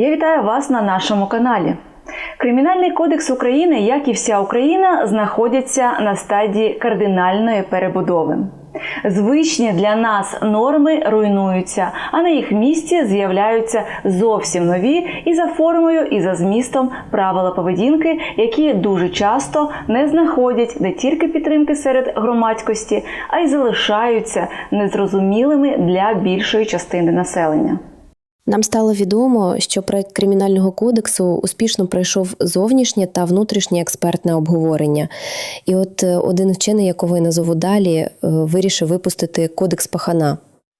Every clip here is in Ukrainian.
Я вітаю вас на нашому каналі. Кримінальний кодекс України, як і вся Україна, знаходяться на стадії кардинальної перебудови. Звичні для нас норми руйнуються, а на їх місці з'являються зовсім нові і за формою, і за змістом правила поведінки, які дуже часто не знаходять не тільки підтримки серед громадськості, а й залишаються незрозумілими для більшої частини населення. Нам стало відомо, що проект кримінального кодексу успішно пройшов зовнішнє та внутрішнє експертне обговорення. І от е, один вчений, якого я назову далі, е, вирішив випустити кодекс пахана.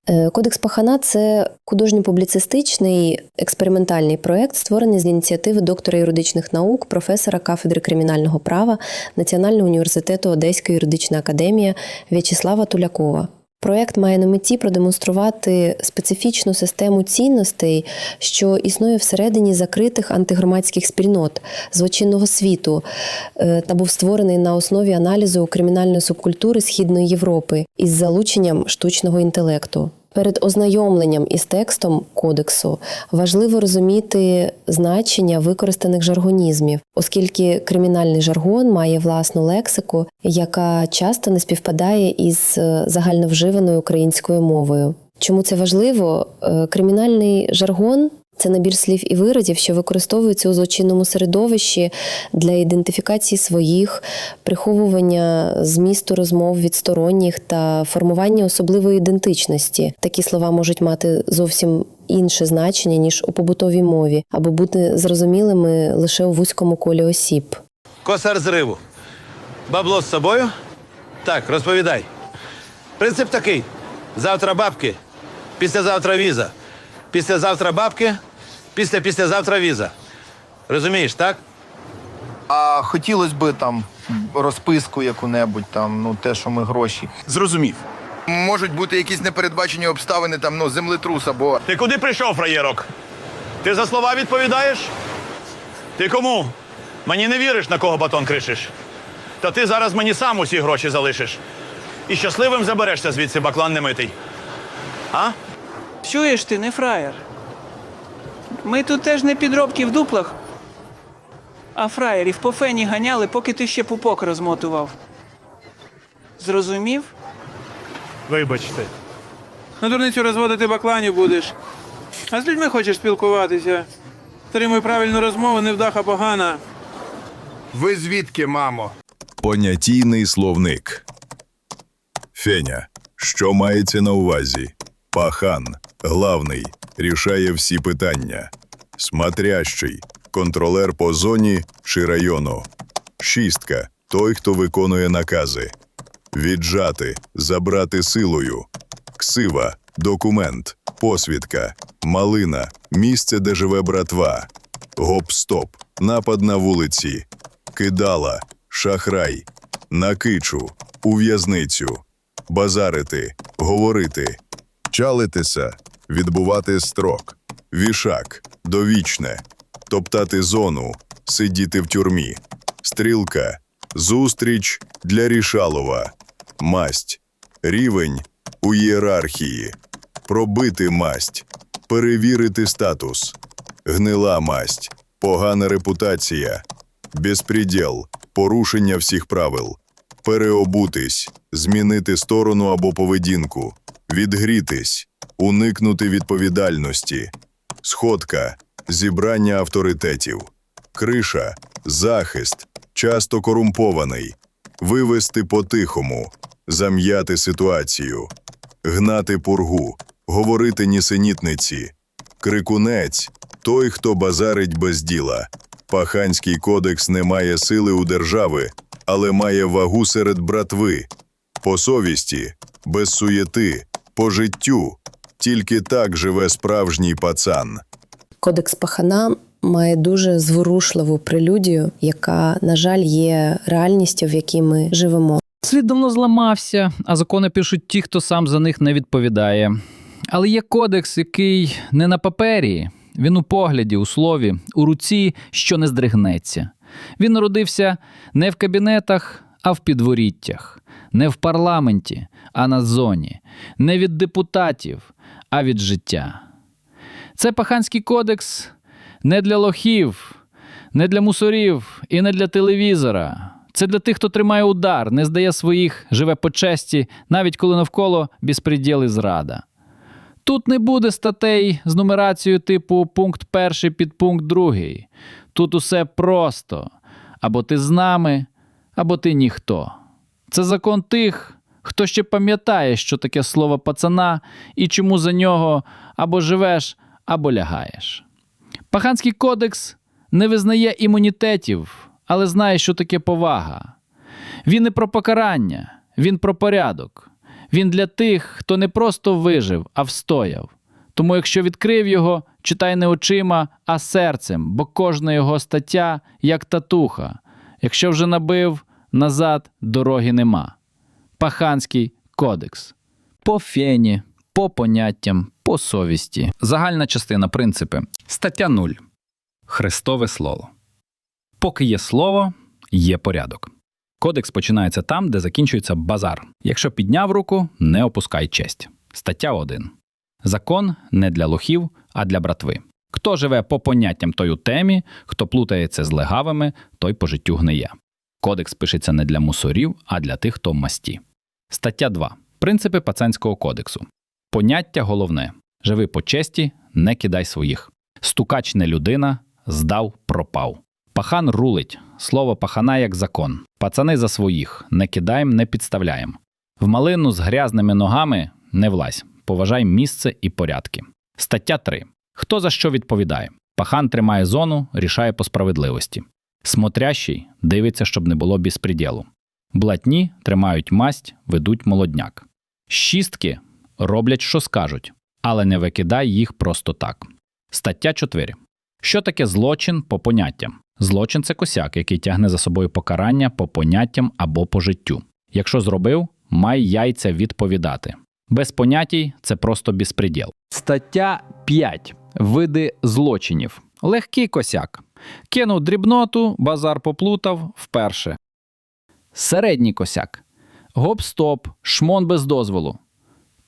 Е, Кодекс Пахана це художньо-публіцистичний експериментальний проект, створений з ініціативи доктора юридичних наук, професора кафедри кримінального права Національного університету Одеська юридична академія В'ячеслава Тулякова. Проект має на меті продемонструвати специфічну систему цінностей, що існує всередині закритих антигромадських спільнот злочинного світу е, та був створений на основі аналізу кримінальної субкультури Східної Європи із залученням штучного інтелекту. Перед ознайомленням із текстом кодексу важливо розуміти значення використаних жаргонізмів, оскільки кримінальний жаргон має власну лексику, яка часто не співпадає із е, загальновживаною українською мовою. Чому це важливо? Е, Кримінальний жаргон це набір слів і виразів, що використовуються у злочинному середовищі для ідентифікації своїх, приховування змісту розмов від сторонніх та формування особливої ідентичності. Такі слова можуть мати зовсім інше значення ніж у побутовій мові, або бути зрозумілими лише у вузькому колі осіб. Косар зриву. Бабло з собою? Так, розповідай. Принцип такий: завтра бабки, післязавтра віза. Післязавтра бабки, після післязавтра віза. Розумієш, так? А хотілося б там розписку яку-небудь, там, ну те, що ми гроші. Зрозумів. Можуть бути якісь непередбачені обставини, там, ну, землетрус або. Ти куди прийшов, фраєрок? Ти за слова відповідаєш? Ти кому? Мені не віриш, на кого батон кришиш. Та ти зараз мені сам усі гроші залишиш. І щасливим заберешся звідси баклан немитий. А? Чуєш ти, не фраєр. Ми тут теж не підробки в дуплах, а фраєрів по фені ганяли, поки ти ще пупок розмотував. Зрозумів? Вибачте. На дурницю розводити бакланів будеш. А з людьми хочеш спілкуватися. Тримуй правильну розмову, невдаха погана. Ви звідки, мамо? Понятійний словник. Феня. Що мається на увазі? Пахан. Главний. Рішає всі питання. Смотрящий. Контролер по зоні чи району. Шістка. Той, хто виконує накази. Віджати. Забрати силою. Ксива. Документ. Посвідка. Малина. Місце, де живе братва. Гоп-стоп. Напад на вулиці. Кидала. Шахрай. Накичу. У в'язницю. Базарити. Говорити. Чалитися. Відбувати строк. Вішак. Довічне. Топтати зону. Сидіти в тюрмі. Стрілка. Зустріч для Рішалова. Масть. Рівень у ієрархії. Пробити масть. Перевірити статус. Гнила масть. Погана репутація. Безпреділ. Порушення всіх правил. Переобутись. Змінити сторону або поведінку. Відгрітись. Уникнути відповідальності. Сходка. Зібрання авторитетів. Криша. Захист. Часто корумпований. Вивести по-тихому. Зам'яти ситуацію. Гнати пургу. Говорити нісенітниці. Крикунець той, хто базарить без діла. Паханський кодекс не має сили у держави, але має вагу серед братви. По совісті, без суєти, по життю. Тільки так живе справжній пацан. Кодекс Пахана має дуже зворушливу прелюдію, яка, на жаль, є реальністю, в якій ми живемо. Світ давно зламався, а закони пишуть ті, хто сам за них не відповідає. Але є кодекс, який не на папері, він у погляді, у слові, у руці, що не здригнеться. Він народився не в кабінетах, а в підворіттях, не в парламенті, а на зоні, не від депутатів, а від життя. Це Паханський кодекс не для лохів, не для мусорів і не для телевізора. Це для тих, хто тримає удар, не здає своїх, живе по честі, навіть коли навколо безпреділ і зрада. Тут не буде статей з нумерацією типу пункт перший під пункт другий. Тут усе просто. Або ти з нами, або ти ніхто. Це закон тих, хто ще пам'ятає, що таке слово пацана і чому за нього або живеш, або лягаєш. Паханський кодекс не визнає імунітетів, але знає, що таке повага. Він не про покарання, він про порядок. Він для тих, хто не просто вижив, а встояв. Тому, якщо відкрив його, читай не очима, а серцем, бо кожна його стаття як татуха. Якщо вже набив, назад дороги нема. Паханський кодекс. По фені, по поняттям, по совісті. Загальна частина принципи. Стаття 0. Христове слово. Поки є слово, є порядок. Кодекс починається там, де закінчується базар. Якщо підняв руку, не опускай честь. Стаття 1. Закон не для лохів, а для братви. Хто живе по поняттям той у темі, хто плутається з легавими, той по життю гниє. Кодекс пишеться не для мусорів, а для тих, хто в масті. Стаття 2. Принципи пацанського кодексу. Поняття головне: живи по честі, не кидай своїх. Стукач не людина, здав, пропав. Пахан рулить. Слово пахана як закон. Пацани за своїх, не кидаєм, не підставляєм. В малину з грязними ногами не влазь. Поважай місце і порядки. Стаття 3. Хто за що відповідає? Пахан тримає зону, рішає по справедливості. Смотрящий дивиться, щоб не було безпреділу. Блатні тримають масть, ведуть молодняк. Шістки роблять, що скажуть, але не викидай їх просто так. Стаття 4. Що таке злочин по поняттям? Злочин це косяк, який тягне за собою покарання по поняттям або по життю. Якщо зробив, май яйця відповідати. Без поняттій це просто безпреділ. Стаття 5. Види злочинів. Легкий косяк. Кинув дрібноту, базар поплутав вперше. Середній косяк. Гоп-стоп, шмон без дозволу.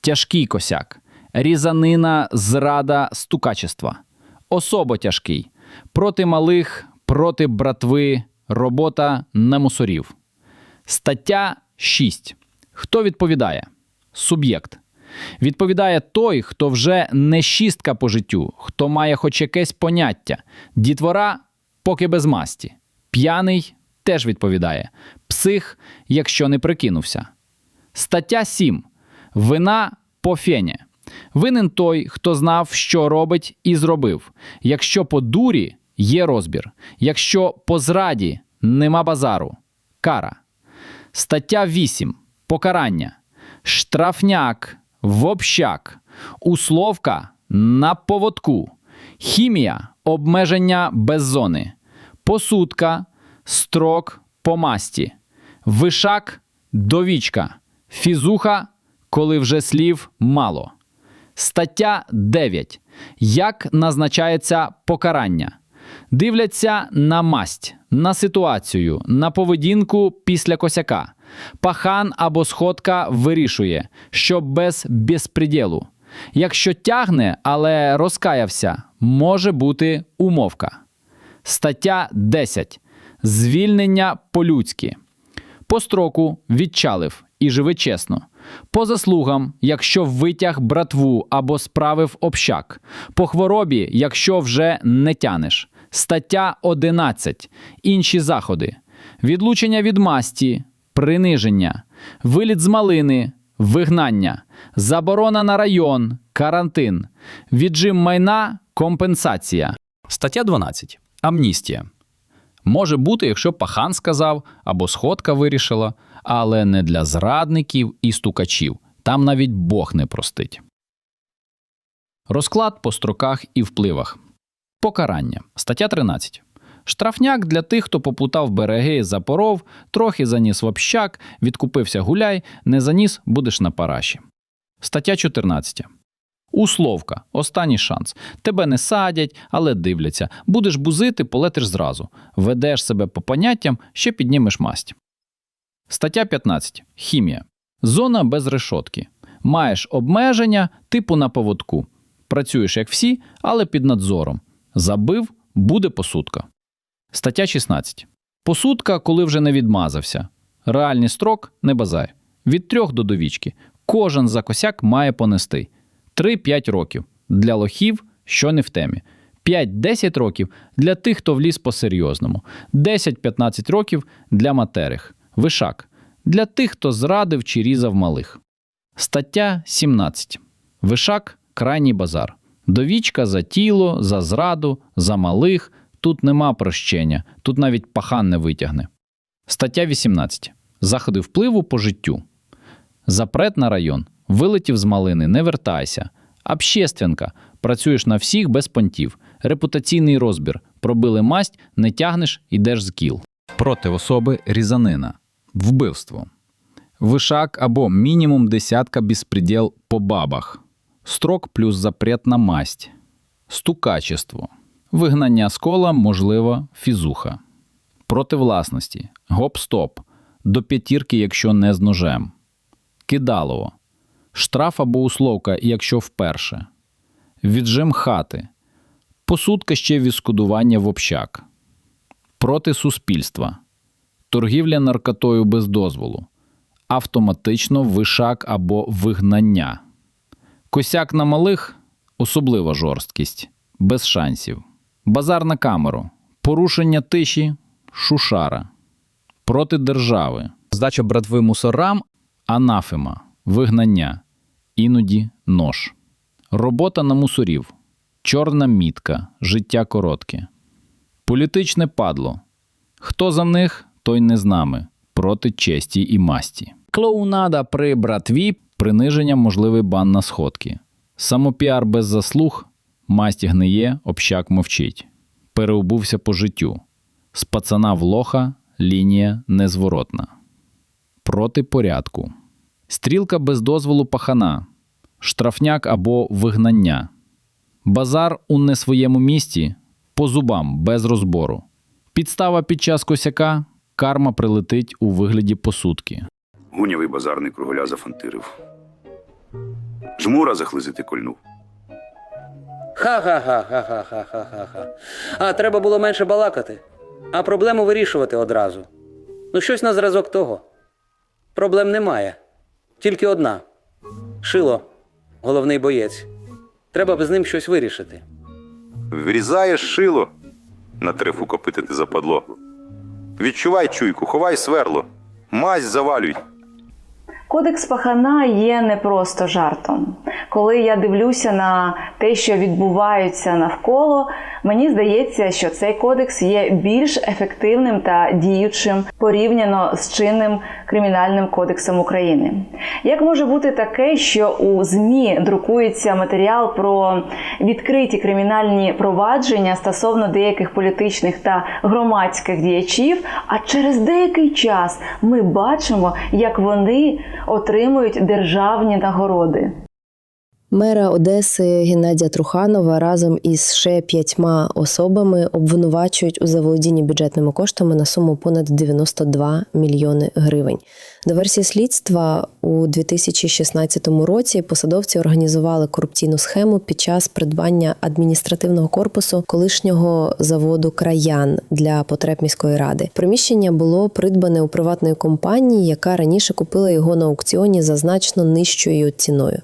Тяжкий косяк. Різанина, зрада, стукачества. Особо тяжкий. Проти малих, проти братви, робота на мусорів. Стаття 6. Хто відповідає? Суб'єкт. Відповідає той, хто вже не шістка по життю, хто має хоч якесь поняття. Дітвора поки без масті. П'яний теж відповідає. Псих, якщо не прикинувся. Стаття 7. Вина по фені. Винен той, хто знав, що робить, і зробив. Якщо по дурі є розбір. Якщо по зраді нема базару. Кара. Стаття 8. Покарання. Штрафняк, вобщак, условка на поводку, хімія, обмеження без зони, посудка, строк по масті, вишак, довічка, фізуха, коли вже слів мало. Стаття 9. Як назначається покарання? Дивляться на масть, на ситуацію, на поведінку після косяка. Пахан або сходка вирішує, що без безпреділу. Якщо тягне, але розкаявся, може бути умовка. Стаття 10. Звільнення по-людськи. По строку відчалив і живи чесно. По заслугам, якщо витяг братву або справив общак. По хворобі, якщо вже не тянеш. Стаття 11. Інші заходи. Відлучення від масті, приниження, виліт з малини, вигнання, заборона на район, карантин, віджим майна, компенсація. Стаття 12. Амністія. Може бути, якщо пахан сказав або сходка вирішила, але не для зрадників і стукачів. Там навіть Бог не простить. Розклад по строках і впливах. Покарання. Стаття 13. Штрафняк для тих, хто попутав береги, запоров, трохи заніс в общак, відкупився гуляй, не заніс будеш на параші. Стаття 14. Условка. Останній шанс. Тебе не садять, але дивляться. Будеш бузити, полетиш зразу. Ведеш себе по поняттям, ще піднімеш масть. Стаття 15. Хімія. Зона без решотки. Маєш обмеження типу на поводку. Працюєш як всі, але під надзором. Забив буде посудка. Стаття 16. Посудка, коли вже не відмазався. Реальний строк не базай. Від трьох до довічки. Кожен за косяк має понести 3-5 років для лохів, що не в темі. 5-10 років для тих, хто вліз по-серйозному. 10-15 років для материх. Вишак для тих, хто зрадив чи різав малих. Стаття 17. Вишак крайній базар. Довічка за тіло, за зраду, за малих. Тут нема прощення, тут навіть пахан не витягне. Стаття 18. Заходи впливу по життю. Запрет на район. Вилетів з малини, не вертайся. Общественка. Працюєш на всіх без понтів. Репутаційний розбір. Пробили масть, не тягнеш, ідеш з кіл. Проти особи різанина. Вбивство. Вишак або мінімум десятка безпреділ по бабах. Строк плюс запрет на масть. Стукачество. Вигнання з кола, можливо, фізуха. Проти власності. Гоп-стоп. До п'ятірки, якщо не з ножем. Кидалово. Штраф або условка, якщо вперше. Віджим хати. Посудка ще відшкодування в общак. Проти суспільства. Торгівля наркотою без дозволу. Автоматично вишак або вигнання. Косяк на малих особлива жорсткість, без шансів. Базар на камеру, порушення тиші, шушара. Проти держави. Здача братви мусорам, анафема, вигнання, іноді нож. Робота на мусорів, чорна мітка, життя коротке. Політичне падло. Хто за них, той не з нами. Проти честі і масті. Клоунада при братві, приниження можливий бан на сходки. Самопіар без заслуг, масті гниє, общак мовчить. Переобувся по життю. З пацана в лоха лінія незворотна. Проти порядку. Стрілка без дозволу пахана. Штрафняк або вигнання. Базар у не своєму місті по зубам без розбору. Підстава під час косяка карма прилетить у вигляді посудки. Гунявий базарний круголя зафантирив. Жмура захлизити кольнув. Ха-ха-ха-ха-ха-ха-ха-ха. А треба було менше балакати, а проблему вирішувати одразу. Ну, щось на зразок того. Проблем немає. Тільки одна. Шило, головний боєць. Треба б з ним щось вирішити. Врізаєш шило, на трефу копитити западло. Відчувай чуйку, ховай сверло. Мазь завалюй. Кодекс пахана є не просто жартом. Коли я дивлюся на те, що відбувається навколо, мені здається, що цей кодекс є більш ефективним та діючим порівняно з чинним кримінальним кодексом України. Як може бути таке, що у ЗМІ друкується матеріал про відкриті кримінальні провадження стосовно деяких політичних та громадських діячів, а через деякий час ми бачимо, як вони отримують державні нагороди. Мера Одеси Геннадія Труханова разом із ще п'ятьма особами обвинувачують у заволодінні бюджетними коштами на суму понад 92 мільйони гривень. До версії слідства у 2016 році посадовці організували корупційну схему під час придбання адміністративного корпусу колишнього заводу Краян для потреб міської ради. Приміщення було придбане у приватної компанії, яка раніше купила його на аукціоні за значно нижчою ціною.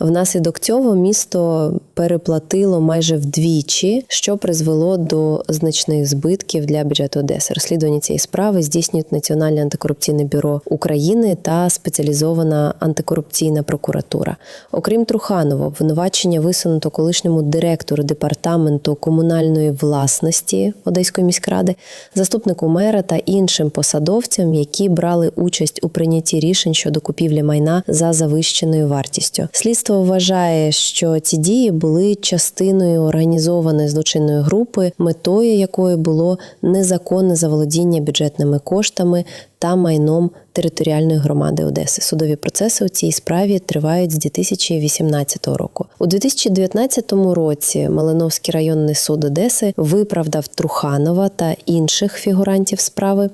Внаслідок цього місто переплатило майже вдвічі, що призвело до значних збитків для бюджету Одеси. Розслідування цієї справи здійснюють Національне антикорупційне бюро України та спеціалізована антикорупційна прокуратура. Окрім Труханова, обвинувачення висунуто колишньому директору департаменту комунальної власності Одеської міськради, заступнику мера та іншим посадовцям, які брали участь у прийнятті рішень щодо купівлі майна за завищеною вартістю. Слідство вважає, що ці дії були частиною організованої злочинної групи, метою якої було незаконне заволодіння бюджетними коштами та майном територіальної громади Одеси. Судові процеси у цій справі тривають з 2018 року. У 2019 році Малиновський районний суд Одеси виправдав Труханова та інших фігурантів справи.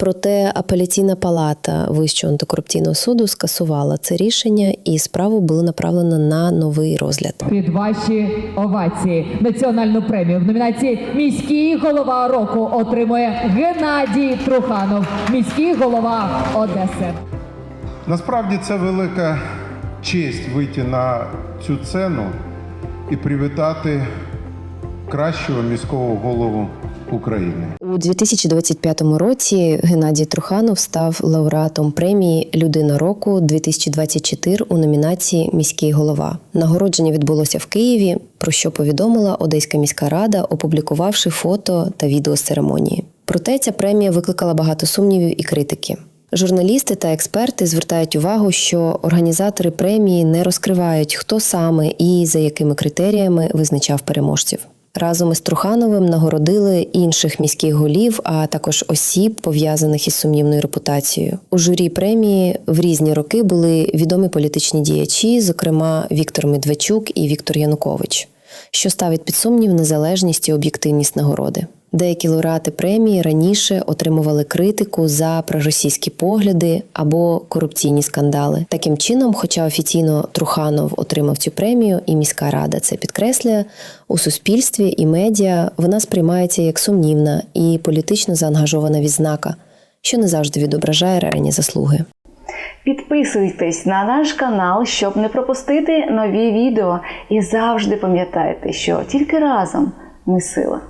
Проте апеляційна палата Вищого антикорупційного суду скасувала це рішення, і справу було направлено на новий розгляд. Під ваші овації національну премію в номінації Міський голова року отримує Геннадій Труханов, міський голова Одеси. Насправді це велика честь вийти на цю сцену і привітати кращого міського голову України. У 2025 році Геннадій Труханов став лауреатом премії Людина року 2024 у номінації Міський голова. Нагородження відбулося в Києві, про що повідомила Одеська міська рада, опублікувавши фото та відео з церемонії. Проте ця премія викликала багато сумнівів і критики. Журналісти та експерти звертають увагу, що організатори премії не розкривають, хто саме і за якими критеріями визначав переможців. Разом із Трухановим нагородили інших міських голів, а також осіб, пов'язаних із сумнівною репутацією. У журі премії в різні роки були відомі політичні діячі, зокрема Віктор Медведчук і Віктор Янукович, що ставить під сумнів незалежність і об'єктивність нагороди. Деякі лауреати премії раніше отримували критику за проросійські погляди або корупційні скандали. Таким чином, хоча офіційно Труханов отримав цю премію, і міська рада це підкреслює, у суспільстві і медіа вона сприймається як сумнівна і політично заангажована відзнака, що не завжди відображає реальні заслуги. Підписуйтесь на наш канал, щоб не пропустити нові відео. І завжди пам'ятайте, що тільки разом ми сила.